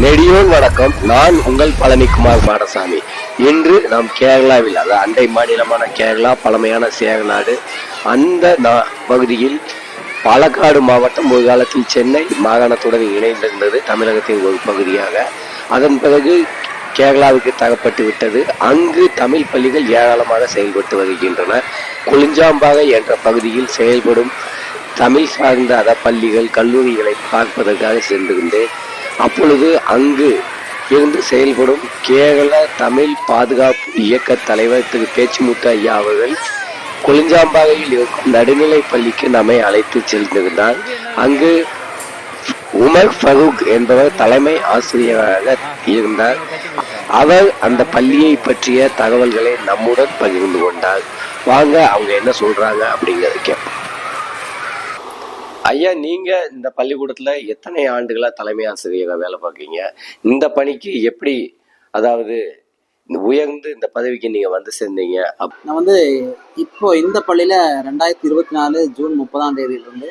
நெடியோன் வணக்கம். நான் உங்கள் பழனிக்குமார் மாடசாமி. இன்று நாம் கேரளாவில் அதாவது அண்டை மாநிலமான கேரளா பழமையான சேகநாடு அந்த நா- பகுதியில் பாலக்காடு மாவட்டம் ஒரு காலத்தில் சென்னை மாகாணத்துடன் இணைந்திருந்தது தமிழகத்தின் ஒரு பகுதியாக. அதன் பிறகு கேரளாவுக்கு தகப்பட்டு விட்டது. அங்கு தமிழ் பள்ளிகள் ஏராளமாக செயல்பட்டு வருகின்றன. குளிஞ்சாம்பாக என்ற பகுதியில் செயல்படும் தமிழ் சார்ந்த அத பள்ளிகள் கல்லூரிகளை பார்ப்பதற்காக சென்றிருந்தேன். அப்பொழுது அங்கு இருந்து செயல்படும் கேரள தமிழ் பாதுகாப்பு இயக்க தலைவர் திரு. பேச்சுமுத்து ஐயா அவர்கள் கொளிஞ்சாம்பாறையில் இருக்கும் நடுநிலை பள்ளிக்கு நம்மை அழைத்து சென்றிருந்தார். அங்கு உமர் ஃபரூக் என்பவர் தலைமை ஆசிரியராக இருந்தார். அவர் அந்த பள்ளியை பற்றிய தகவல்களை நம்முடன் பகிர்ந்து கொண்டார். வாங்க அவங்க என்ன சொல்றாங்க அப்படிங்கிறத கேட்போம். ஐயா நீங்க இந்த பள்ளிக்கூடத்துல எத்தனை ஆண்டுகளா தலைமை ஆசிரியராக வேலை பார்க்கீங்க இந்த பணிக்கு எப்படி அதாவது உயர்ந்து இந்த பதவிக்கு நீங்க வந்து சேர்ந்தீங்க? நான் வந்து இப்போ இந்த பள்ளியில் ரெண்டாயிரத்தி இருபத்தி நாலு ஜூன் முப்பதாம் தேதியிலிருந்து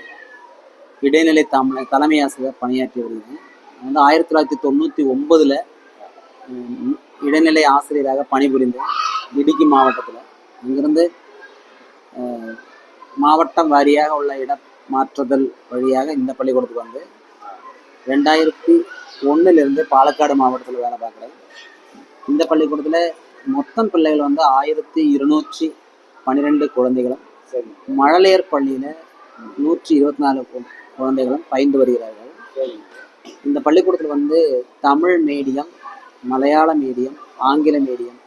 இடைநிலை தமிழ் தலைமை ஆசிரியர் பணியாற்றி வருகிறேன். நான் வந்து ஆயிரத்தி தொள்ளாயிரத்தி தொண்ணூற்றி ஒன்பதில் இடைநிலை ஆசிரியராக பணிபுரிந்தேன். இடுக்கி மாவட்டத்தில். அங்கிருந்து மாவட்டம் வாரியாக உள்ள இட மாற்றுதல் வழியாக இந்த பள்ளிக்கூடத்துக்கு வந்து ரெண்டாயிரத்தி ஒன்றுலேருந்து பாலக்காடு மாவட்டத்தில் வேலை பார்க்குறேன். இந்த பள்ளிக்கூடத்தில் மொத்தம் பிள்ளைகள் வந்து ஆயிரத்தி இருநூற்றி பன்னிரெண்டு குழந்தைகளும் மழலையர் பள்ளியில் நூற்றி இருபத்தி நாலு கு- குழந்தைகளும் பயின்று வருகிறார்கள். இந்த பள்ளிக்கூடத்தில் வந்து தமிழ் மீடியம் மலையாள மீடியம் ஆங்கில மீடியம்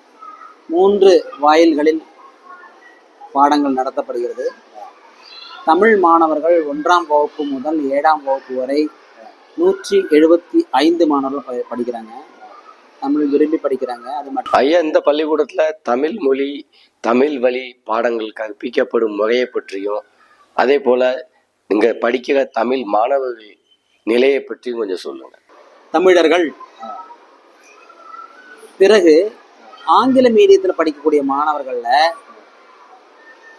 மூன்று வாயில்களில் பாடங்கள் நடத்தப்படுகிறது. தமிழ் மாணவர்கள் ஒன்றாம் வகுப்பு முதல் ஏழாம் வகுப்பு வரை நூற்றி எழுபத்தி ஐந்து மாணவர்கள் படிக்கிறாங்க. தமிழ் விரும்பி படிக்கிறாங்க. அது மட்டும். ஐயா இந்த பள்ளிக்கூடத்துல தமிழ் மொழி தமிழ் வழி பாடங்கள் கற்பிக்கப்படும் முறையை பற்றியும் அதே போல இங்க படிக்கிற தமிழ் மாணவர்கள் நிலையை பற்றியும் கொஞ்சம் சொல்லுங்க. தமிழர்கள் பிறகு ஆங்கில மீடியத்தில் படிக்கக்கூடிய மாணவர்கள்ல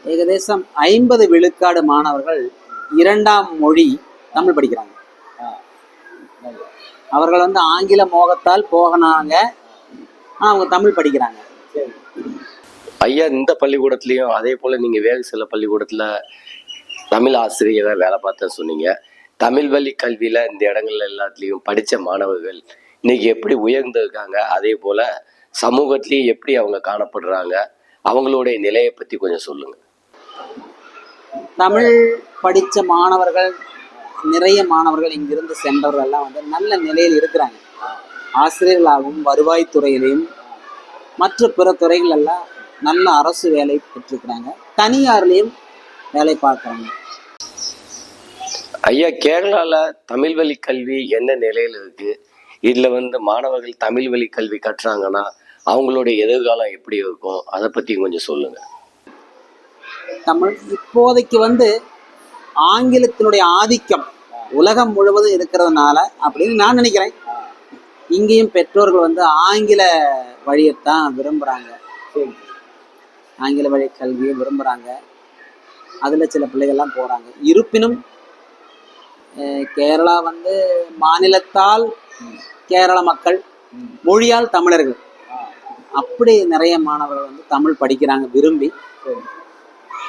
ஏகதேசம் ஐம்பது விழுக்காடு மாணவர்கள் இரண்டாம் மொழி தமிழ் படிக்கிறாங்க. அவர்கள் வந்து ஆங்கில மோகத்தால் போகனாங்க. ஆனால் அவங்க தமிழ் படிக்கிறாங்க. ஐயா இந்த பள்ளிக்கூடத்துலேயும் அதே போல நீங்க வேறு சில பள்ளிக்கூடத்துல தமிழ் ஆசிரியராக வேலை பார்த்தேன்னு சொன்னீங்க. தமிழ் வழி கல்வியில இந்த இடங்கள்ல எல்லாத்துலயும் படிச்ச மாணவர்கள் இன்னைக்கு எப்படி உயர்ந்திருக்காங்க அதே போல சமூகத்திலயும் எப்படி அவங்க காணப்படுறாங்க? அவங்களுடைய நிலையை பத்தி கொஞ்சம் சொல்லுங்க. தமிழ் படித்த மாணவர்கள் நிறைய மாணவர்கள் இங்கிருந்து சென்றவர்கள் எல்லாம் வந்து நல்ல நிலையில் இருக்கிறாங்க. ஆசிரியர்களாகவும் வருவாய்த்துறையிலையும் மற்ற பிற துறைகள் எல்லாம் நல்ல அரசு வேலை பெற்றிருக்கிறாங்க. தனியார்லேயும் வேலை பார்க்குறாங்க. ஐயா கேரளால தமிழ் வழி கல்வி என்ன நிலையில இருக்கு? இதுல வந்து மாணவர்கள் தமிழ் வழி கல்வி கற்றுறாங்கன்னா அவங்களுடைய எதிர்காலம் எப்படி இருக்கும்? அதை பத்தி கொஞ்சம் சொல்லுங்க. தமிழ். இப்போதைக்கு வந்து ஆங்கிலத்தினுடைய ஆதிக்கம் உலகம் முழுவதும் இருக்கிறதுனால அப்படின்னு நான் நினைக்கிறேன். இங்கேயும் பெற்றோர்கள் வந்து ஆங்கில வழியைத்தான் விரும்புகிறாங்க ஆங்கில வழி கல்வியை விரும்புகிறாங்க அதில் சில பிள்ளைகள்லாம் போகிறாங்க இருப்பினும் அஹ், கேரளா வந்து மாநிலத்தால் கேரள மக்கள் மொழியால் தமிழர்கள். அப்படி நிறைய மாணவர்கள் வந்து தமிழ் படிக்கிறாங்க விரும்பி.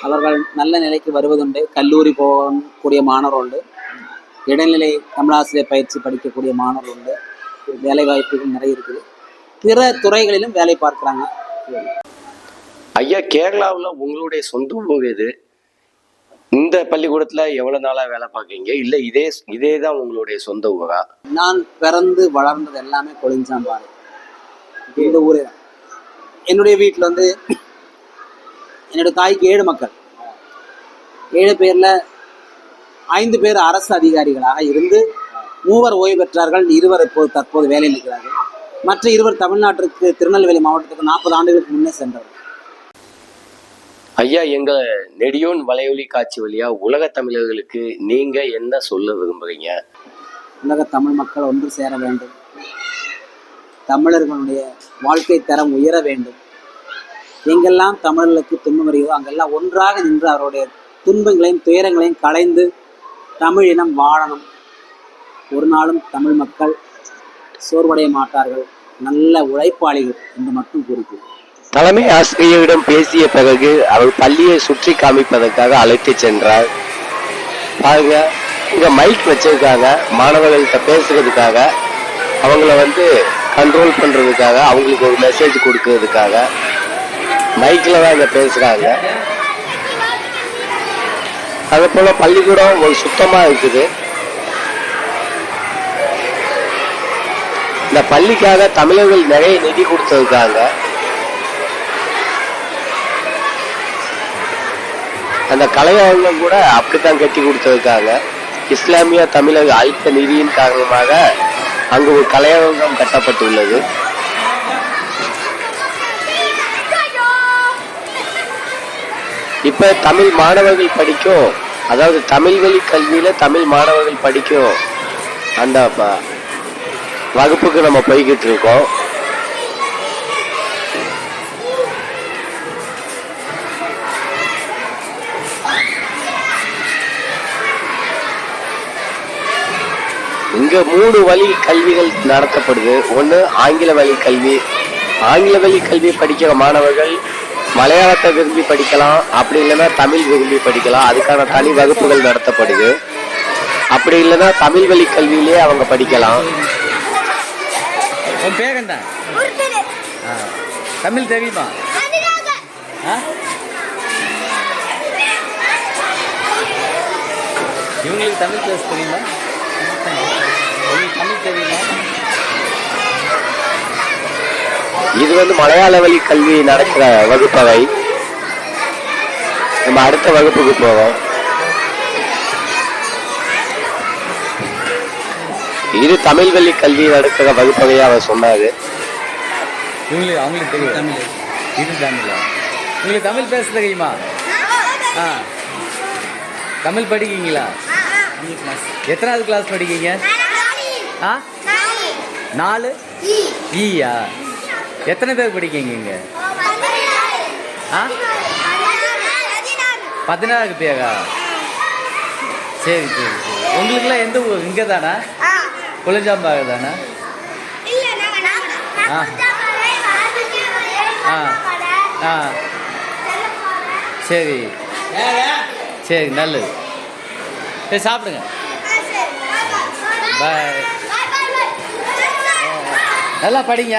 அவர்கள் நல்ல நிலைக்கு வருவதுண்டு. கல்லூரி போகக்கூடிய மாணவர் உண்டு இடைநிலை தமிழாசிரியர் பயிற்சி படிக்கக்கூடிய மாணவர் உண்டு வேலை வாய்ப்புகள் நிறைய இருக்குது. பிற துறைகளிலும் வேலை பார்க்குறாங்க. ஐயா கேரளாவுல உங்களுடைய சொந்த ஊர் எது இந்த பள்ளிக்கூடத்துல எவ்வளவு நாளா வேலை பார்க்கீங்க இல்ல இதே இதே தான் உங்களுடைய சொந்த ஊரா? நான் பிறந்து வளர்ந்தது எல்லாமே கொளிஞ்சாம்பாறை இந்த ஊரே தான். என்னுடைய வீட்டில் வந்து என்னோட தாய்க்கு ஏழு மக்கள். ஏழு பேரில் ஐந்து பேர் அரசு அதிகாரிகளாக இருந்து மூவர் ஓய்வு பெற்றார்கள். இருவர் இப்போது தற்போது வேலையில் இருக்கிறார்கள். மற்ற இருவர் தமிழ்நாட்டிற்கு திருநெல்வேலி மாவட்டத்துக்கு நாற்பது ஆண்டுகளுக்கு முன்னே சென்றவர். ஐயா எங்க நெடியோன் வலையொலி காட்சி வழியா உலக தமிழர்களுக்கு நீங்க என்ன சொல்ல விரும்புறீங்க? உலக தமிழ் மக்கள் ஒன்று சேர வேண்டும். தமிழர்களுடைய வாழ்க்கை தரம் உயர வேண்டும். எங்கெல்லாம் தமிழர்களுக்கு துன்பம் வருகிறதோ அங்கெல்லாம் ஒன்றாக நின்று அவருடைய துன்பங்களையும் துயரங்களையும் களைந்து தமிழ் இனம் வாழணும். ஒரு நாளும் தமிழ் மக்கள் சோர்வடைய மாட்டார்கள். நல்ல உழைப்பாளிகள் என்று மட்டும் குறிக்கும் தலைமை ஆசிரியரிடம் பேசிய பிறகு அவர் பள்ளியை சுற்றி காமிப்பதற்காக அழைத்து சென்றார் பாருங்க இங்க மைக் வச்சிருக்காங்க. மாணவர்கள்ட்ட பேசுறதுக்காக அவங்கள வந்து கண்ட்ரோல் பண்றதுக்காக அவங்களுக்கு ஒரு மெசேஜ் கொடுக்கறதுக்காக. மைக்ல தான் இங்கே பேசுறாங்க. அதே போல பள்ளிக்கூடம் ஒரு சுத்தமா இருக்குது. இந்த பள்ளிக்காக தமிழர்கள் நிறைய நிதி கொடுத்துருக்காங்க. அந்த கலையரங்கம் கூட அப்படித்தான் கட்டி கொடுத்துருக்காங்க. இஸ்லாமிய தமிழக அழுத்த நிதியின் காரணமாக அங்கு ஒரு கலையரங்கம் கட்டப்பட்டுள்ளது. இப்ப தமிழ் மாணவர்கள் படிக்கும் அதாவது தமிழ் வழி கல்வியில தமிழ் மாணவர்கள் படிக்கும் அந்த வகுப்புக்கு நம்ம போய்கிட்டு இருக்கோம். இங்க மூணு வழி கல்விகள் நடத்தப்படுது. ஒன்று ஆங்கில வழி கல்வி. ஆங்கில வழி கல்வி படிக்கிற மாணவர்கள் மலையாளத்தை விரும்பி படிக்கலாம் அப்படி இல்லைன்னா தமிழ் விரும்பி படிக்கலாம். அதுக்கான தனி வகுப்புகள் நடத்தப்படுது. அப்படி இல்லைன்னா தமிழ் வழி கல்வியிலே அவங்க படிக்கலாம். உன் பேர் என்ன? தமிழ் தெரியுமா? இவங்களுக்கு தமிழ் பேச தெரியுமா? தமிழ் தெரியுமா? இது வந்து மலையாள வழி கல்வி நடக்கிற வகுப்பறை. நம்ம அடுத்த வகுப்புக்கு போவோம். இது தமிழ் வழி கல்வி நடக்கிற வகுப்பறையா அவர் சொன்னாரு. இவங்களுக்கு அவங்களுக்கு தெரியும். தமிழ். இது தமிழா? உங்களுக்கு தமிழ் பேச தெரியுமா? ஆ. தமிழ் படிக்கீங்களா எத்தனாவது கிளாஸ் படிக்கீங்க ஆ? நாலு? ஈயா? எத்தனை பேர் படிக்கீங்க இங்க? ஆ? பதினாறு பேரா? சரி சரி சரி. உங்களுக்குலாம் எந்த ஊர்? இங்கே தானா குளஞ்சாம்பாக தானே ஆ. ஆ. சரி. சரி நல்லது. சரி சாப்பிடுங்க. பாய் நல்லா படிங்க.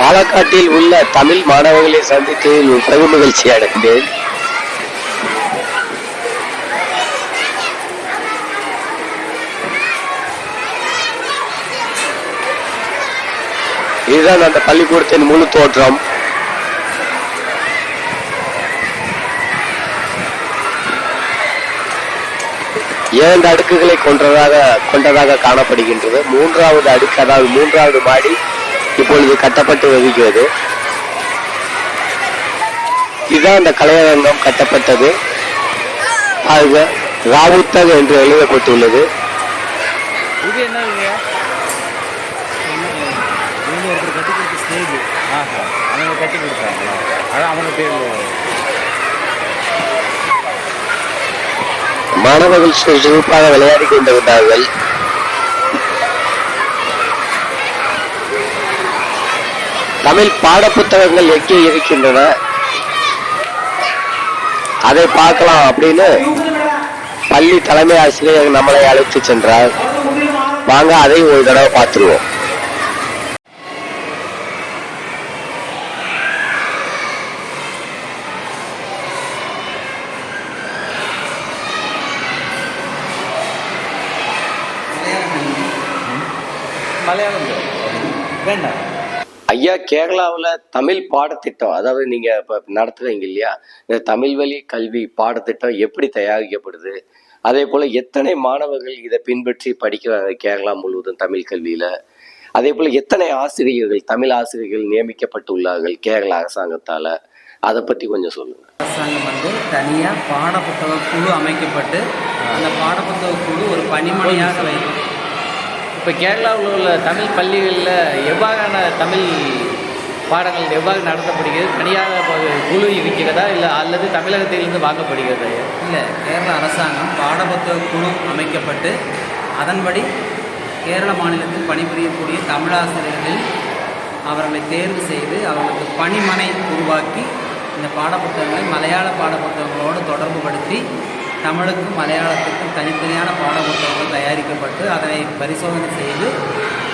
பாலக்காட்டில் உள்ள தமிழ் மாணவர்களை சந்தித்து பெரும் மகிழ்ச்சி அடைந்தேன் இதுதான் அந்த பள்ளிக்கூடத்தின் முழு தோற்றம். இரண்டு அடுக்குகளை கொண்டதாக கொண்டதாக காணப்படுகின்றது. மூன்றாவது அடுக்கு அதாவது மூன்றாவது மாடி இப்பொழுது கட்டப்பட்டு வருகிறது. இதுதான் அந்த கலையரங்கம் கட்டப்பட்டது. பாருங்க ராவுத்தர் என்று எழுதப்பட்டுள்ளது. இது என்னதுங்க இவங்க ஒருத்தர் கட்டி கொடுத்த ஸ்டேஜ் ஆஹா அவங்க கட்டி கொடுத்தாங்களா அதான் அவங்க பேர் மாணவர்கள் சுறுசுறுப்பாக விளையாடி கொண்டிருந்தார்கள் தமிழ் பாடப்புத்தகங்கள் எங்கே இருக்கின்றன? அதை பார்க்கலாம் அப்படின்னு பள்ளி தலைமை ஆசிரியர் நம்மளை அழைத்து சென்றார். வாங்க அதை ஒரு தடவை பார்த்துருவோம். மலையாளம் வேண்டாம் ஐயா கேரளாவில் தமிழ் பாடத்திட்டம் அதாவது நீங்கள் இப்போ நடத்துகிறீங்க இல்லையா? இந்த தமிழ் வழி கல்வி பாடத்திட்டம் எப்படி தயாரிக்கப்படுது? அதே போல் எத்தனை மாணவர்கள் இதை பின்பற்றி படிக்கிறாங்க கேரளா முழுவதும் தமிழ் கல்வியில்? அதே போல் எத்தனை ஆசிரியர்கள் தமிழ் ஆசிரியர்கள் நியமிக்கப்பட்டுள்ளார்கள் கேரளா அரசாங்கத்தால்? அதை பற்றி கொஞ்சம் சொல்லுங்கள் அரசாங்கம் வந்து தனியாக பாடப்புத்தக குழு அமைக்கப்பட்டு அந்த பாடப்புத்தக குழு ஒரு பணிமனையாக வைக்கும் இப்போ கேரளாவில் உள்ள தமிழ் பள்ளிகளில் எவ்வாறான தமிழ் பாடங்கள் எவ்வாறு நடத்தப்படுகிறது? தனியாக குழு இருக்கிறதா? இல்லை அல்லது தமிழகத்திலிருந்து வாங்கப்படுகிறதா? இல்லை கேரள அரசாங்கம் பாடப்புத்தக குழு அமைக்கப்பட்டு அதன்படி கேரள மாநிலத்தில் பணிபுரியக்கூடிய தமிழாசிரியர்களில் அவர்களை தேர்வு செய்து அவர்களுக்கு பணிமனை உருவாக்கி இந்த பாடப்புத்தகங்களை மலையாள பாடப்புத்தகங்களோடு தொடர்புபடுத்தி தமிழுக்கும் மலையாளத்துக்கும் தனித்தனியான பாடப்புத்தகங்கள் தயாரிக்கப்பட்டு அதனை பரிசோதனை செய்து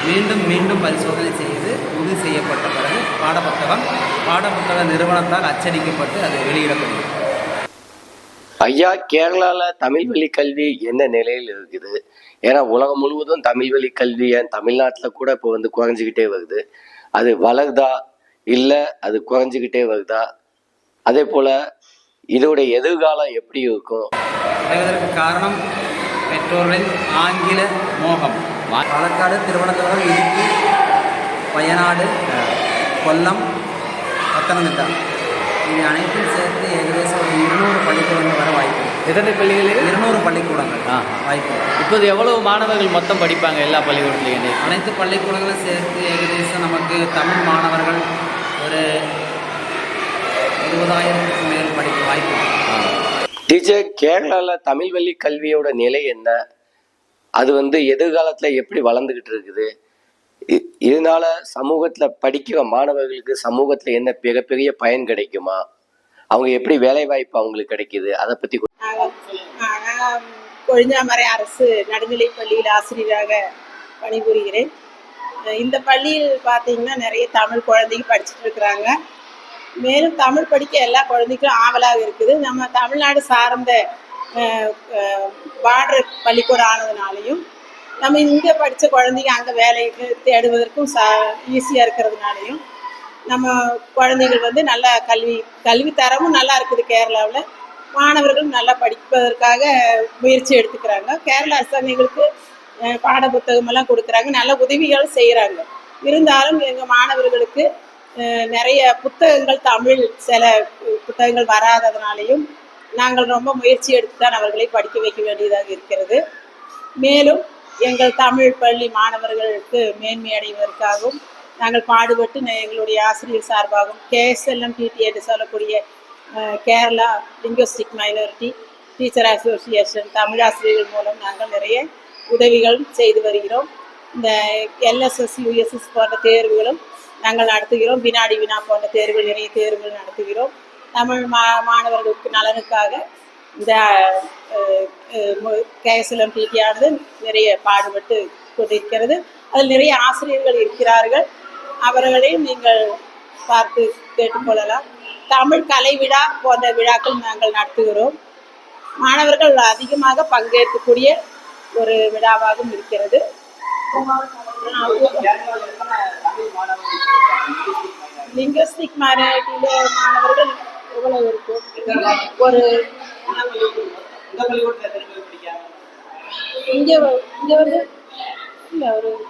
மீண்டும் மீண்டும் பரிசோதனை செய்து உறுதி செய்யப்பட்ட பிறகு பாடப்புத்தகம் பாடப்புத்தக நிறுவனத்தால் அச்சடிக்கப்பட்டு அது வெளியிடப்படுகிறது. ஐயா கேரளாவில் தமிழ் வழி கல்வி என்ன நிலையில் இருக்குது? ஏன்னா உலகம் முழுவதும் தமிழ் வழி கல்வி ஏன் தமிழ்நாட்டில் கூட இப்போ வந்து குறைஞ்சிக்கிட்டே வருது? அது வளருதா? இல்லை அது குறைஞ்சிக்கிட்டே வருதா? அதே போல் இதோட எதிர்காலம் எப்படி இருக்கும்? அடைவதற்கு காரணம் பெற்றோர்களின் ஆங்கில மோகம். பாலக்காடு திருவனந்தபுரம் இடுக்கி வயநாடு கொல்லம் பத்தனந்திட்டா இது அனைத்தும் சேர்த்து ஏகதேசம் ஒரு இருநூறு பள்ளிக்கூடங்கள் வர வாய்ப்பு எத்தனை பள்ளிகளில்? இருநூறு பள்ளிக்கூடங்கள் ஆ. வாய்ப்பு இப்போது எவ்வளவு மாணவர்கள் மொத்தம் படிப்பாங்க எல்லா பள்ளிக்கூடத்துலையும் அனைத்து பள்ளிக்கூடங்களும் சேர்த்து ஏகதேசம் நமக்கு தமிழ் மாணவர்கள் ஒரு இருபதாயிரத்துக்கு மேல் படிக்க வாய்ப்பு இருக்கு. டீச்சர் தமிழ் வழி கல்வியோட நிலை என்ன? அது வந்து எதிர்காலத்தில் எப்படி வளர்ந்துக்கிட்டு இருக்குது? இதனால சமூகத்தில் படிக்கிற மாணவர்களுக்கு சமூகத்தில் என்ன மிகப்பெரிய பயன் கிடைக்குமா? அவங்க எப்படி வேலை வாய்ப்பு அவங்களுக்கு கிடைக்குது? அதை பற்றி கொஞ்சம் கொழிஞ்சாமறை அரசு நடுநிலைப் பள்ளியில் ஆசிரியராக பணிபுரிகிறேன். இந்த பள்ளியில் பார்த்தீங்கன்னா நிறைய தமிழ் குழந்தைங்க படிச்சுட்டு இருக்கிறாங்க. மேலும் தமிழ் படிக்க எல்லா குழந்தைக்கும் ஆவலாக இருக்குது. நம்ம தமிழ்நாடு சார்ந்த பார்டர் பள்ளிக்கூடம் ஆனதுனாலையும் நம்ம இங்கே படித்த குழந்தைங்க அங்கே வேலைக்கு தேடுவதற்கும் சா ஈஸியாக இருக்கிறதுனாலையும் நம்ம குழந்தைகள் வந்து நல்லா கல்வி கல்வி தரமும் நல்லா இருக்குது கேரளாவில். மாணவர்களும் நல்லா படிப்பதற்காக முயற்சி எடுத்துக்கிறாங்க. கேரள அரசாங்கங்களுக்கு பாட புத்தகமெல்லாம் கொடுக்குறாங்க. நல்ல உதவிகள் செய்கிறாங்க இருந்தாலும் எங்கள் மாணவர்களுக்கு நிறைய புத்தகங்கள் தமிழ் சில புத்தகங்கள் வராததுனாலையும் நாங்கள் ரொம்ப முயற்சி எடுத்து தான் அவர்களை படிக்க வைக்க வேண்டியதாக இருக்கிறது. மேலும் எங்கள் தமிழ் பள்ளி மாணவர்களுக்கு மேன்மை அடைவதற்காகவும் நாங்கள் பாடுபட்டு எங்களுடைய ஆசிரியர் சார்பாகவும் கேஎஸ்எல்எம் டிடி என்று சொல்லக்கூடிய Kerala linguistic minority teacher association Tamil ஆசிரியர்கள் மூலம் நாங்கள் நிறைய உதவிகள் செய்து வருகிறோம். இந்த எல்எஸ்எஸ் யூஎஸ்எஸ் போன்ற தேர்வுகளும் நாங்கள் நடத்துகிறோம். வினாடி வினா போன்ற தேர்வுகள் நிறைய தேர்வுகள் நடத்துகிறோம். தமிழ் மா மாணவர்களுக்கு நலனுக்காக இந்த கேஎஸ்எல்எம் டிடியானது நிறைய பாடுபட்டு கொண்டிருக்கிறது. அதில் நிறைய ஆசிரியர்கள் இருக்கிறார்கள். அவர்களையும் நீங்கள் பார்த்து கேட்டுக்கொள்ளலாம். தமிழ் கலை விழா போன்ற விழாக்கள் நாங்கள் நடத்துகிறோம். மாணவர்கள் அதிகமாக பங்கேற்கக்கூடிய ஒரு விழாவாகவும் இருக்கிறது. லிங்குவிஸ்டிக் மைனாரிட்டியில மாணவர்கள் எவ்வளவு இருக்கும்? ஒரு இங்க இங்க வந்து இல்ல ஒரு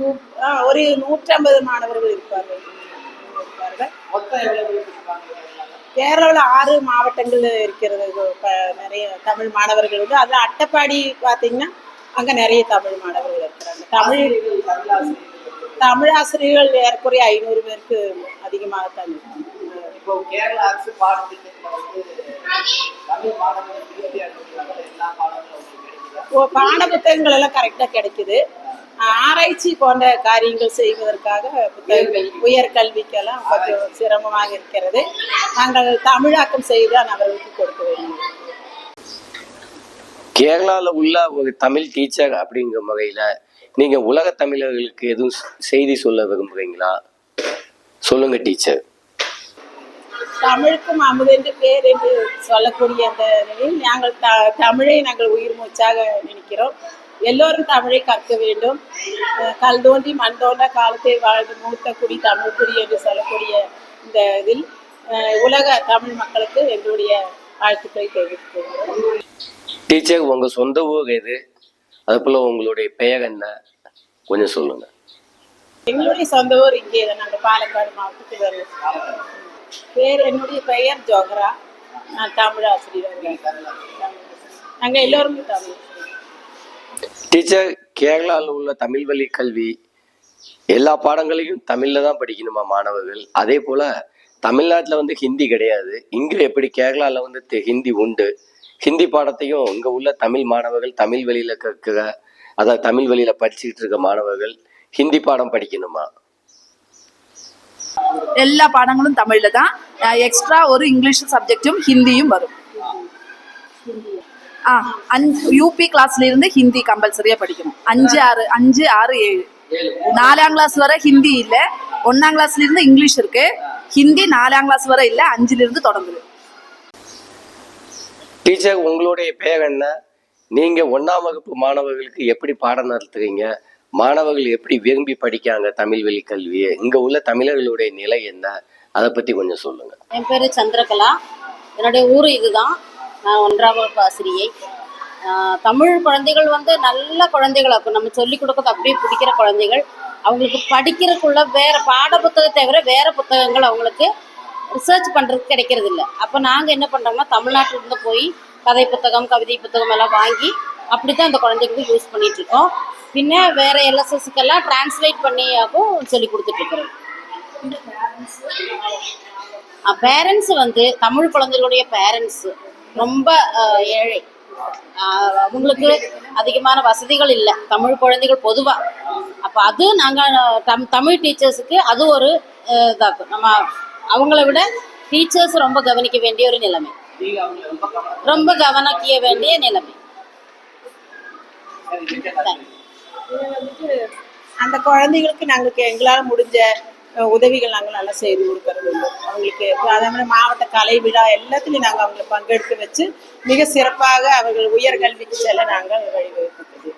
நூ- ஆ, ஒரு நூற்றம்பது மாணவர்கள் இருப்பார்கள். இருப்பார்கள். கேரளாவில் ஆறு மாவட்டங்கள் இருக்கிறது. நிறைய தமிழ் மாணவர்கள் உண்டு அதில் அட்டப்பாடி பார்த்தீங்கன்னா அங்கே நிறைய தமிழ் மாணவர்கள் தமிழ் தமிழ் ஆசிரியர்கள் ஏறக்குறைய ஐநூறு பேருக்கு அதிகமாக தான். இப்போ கேரள அரசு பாடத்திட்டத்தில் வந்து தமிழ் மாணவர்கள் எல்லா பாடங்களும் பாட புத்தகங்கள் எல்லாம் கரெக்டாக கிடைக்குது. ஆராய்ச்சி போன்ற காரியங்கள் செய்வதற்காக புத்தகங்கள் உயர்கல்விக்கெல்லாம் கொஞ்சம் சிரமமாக இருக்கிறது. நாங்கள் தமிழாக்கம் செய்து அவர்களுக்கு கொடுக்க வேண்டும். கேரளாவில் உள்ள ஒரு தமிழ் டீச்சர் அப்படிங்கிற முறையில் நீங்கள் உலக தமிழர்களுக்கு எதுவும் செய்தி சொல்ல விரும்புகிறீங்களா சொல்லுங்க டீச்சர் தமிழுக்கும் அமுதென்று பேர் என்று சொல்லக்கூடிய அந்த நிலையில் நாங்கள் த தமிழை நாங்கள் உயிர் மூச்சாக நினைக்கிறோம். எல்லோரும் தமிழை கற்க வேண்டும். கல் தோன்றி மண் தோண்ட காலத்தை வாழ்ந்து மூத்த குடி தமிழ் குடி என்று சொல்லக்கூடிய இந்த இதில் உலக தமிழ் மக்களுக்கு எங்களுடைய வாழ்த்துக்களை தெரிவித்துக் கொள்கிறோம். டீச்சர் உங்க சொந்த ஊர் எது? அது போல உங்களுடைய பெயர் என்ன? கொஞ்சம் சொல்லுங்க. எங்களுடைய சொந்த ஊர் இங்கே நாங்கள் பாலக்காடு மாவட்டத்தில் வருவோம் பேர் என்னுடைய பெயர் ஜோகரா. நான் தமிழ் ஆசிரியர். நாங்கள் எல்லோருமே தமிழ் டீச்சர் கேரளாவில் உள்ள தமிழ் வழி கல்வி எல்லா பாடங்களையும் தமிழ்ல தான் படிக்கணுமா மாணவர்கள்? அதே போல தமிழ்நாட்டில் வந்து ஹிந்தி கிடையாது. இங்க எப்படி கேரளாவில் வந்து ஹிந்தி உண்டு? ஹிந்தி பாடத்தையும் இங்க உள்ள தமிழ் மாணவர்கள் தமிழ் வழியில கற்கிற அதாவது தமிழ் வழியில படிச்சுக்கிட்டு இருக்க மாணவர்கள் ஹிந்தி பாடம் படிக்கணுமா? எல்லா பாடங்களும் தமிழ்ல தான். எக்ஸ்ட்ரா ஒரு இங்கிலீஷ் சப்ஜெக்டும் ஹிந்தியும் வரும். ஆ அஞ்சு யூபி கிளாஸ்ல இருந்து ஹிந்தி கம்பல்சரியா படிக்கணும். அஞ்சு ஆறு அஞ்சு ஆறு ஏழு. நாலாம் கிளாஸ் வரை ஹிந்தி இல்ல. ஒன்னாம் கிளாஸ்ல இருந்து இங்கிலீஷ் இருக்கு. ஹிந்தி நாலாம் கிளாஸ் வரை இல்ல. அஞ்சுல இருந்து தொடங்குது. டீச்சர் உங்களுடைய பெயர் என்ன? நீங்கள் ஒன்றாம் வகுப்பு மாணவர்களுக்கு எப்படி பாடம் நடத்துகிறீங்க மாணவர்கள் எப்படி விரும்பி படிக்காங்க தமிழ் வழி கல்வியை இங்கே உள்ள தமிழர்களுடைய நிலை என்ன? அதை பற்றி கொஞ்சம் சொல்லுங்கள் என் பேர் சந்திரகலா. என்னுடைய ஊர் இதுதான். நான் ஒன்றாம் வகுப்பு ஆசிரியை. தமிழ் குழந்தைகள் வந்து நல்ல குழந்தைகள். அப்போ நம்ம சொல்லிக் கொடுக்கறது அப்படியே பிடிக்கிற குழந்தைகள். அவங்களுக்கு படிக்கிறதுக்குள்ள வேற பாட புத்தகத்தை தவிர வேற புத்தகங்கள் அவங்களுக்கு ரிசர்ச் பண்ணுறதுக்கு கிடைக்கிறது இல்லை அப்போ நாங்கள் என்ன பண்ணுறோம்னா தமிழ்நாட்டில் இருந்து போய் கதை புத்தகம் கவிதை புத்தகம் எல்லாம் வாங்கி அப்படி தான் அந்த குழந்தைங்களுக்கு யூஸ் பண்ணிகிட்ருக்கோம் பின்ன வேறு எல்எஸ்எஸ்க்கெல்லாம் டிரான்ஸ்லேட் பண்ணியாகவும் சொல்லி கொடுத்துட்ருக்குறோம் பேரண்ட்ஸ் வந்து தமிழ் குழந்தைகளுடைய பேரண்ட்ஸ் ரொம்ப ஏழை. அவங்களுக்கு அதிகமான வசதிகள் இல்லை. தமிழ் குழந்தைகள் பொதுவாக அப்போ அது நாங்கள் தம் தமிழ் டீச்சர்ஸுக்கு அது ஒரு இதாக இதாக்கும். நம்ம அவங்கள விட டீச்சர்ஸ் ரொம்ப கவனிக்க வேண்டிய ஒரு நிலைமை. ரொம்ப கவனிக்க வேண்டிய நிலைமை. அந்த குழந்தைகளுக்கு நாங்களுக்கு எங்களால் முடிஞ்ச உதவிகள் நாங்கள் நல்லா செய்து கொடுக்கறது உண்டு. அவங்களுக்கு இப்ப அதே மாதிரி மாவட்ட கலை விழா எல்லாத்துலேயும் நாங்கள் அவங்களை பங்கெடுக்க வச்சு மிக சிறப்பாக அவர்கள் உயர்கல்விக்கு செல்ல நாங்கள் வழிவகுக்கிறது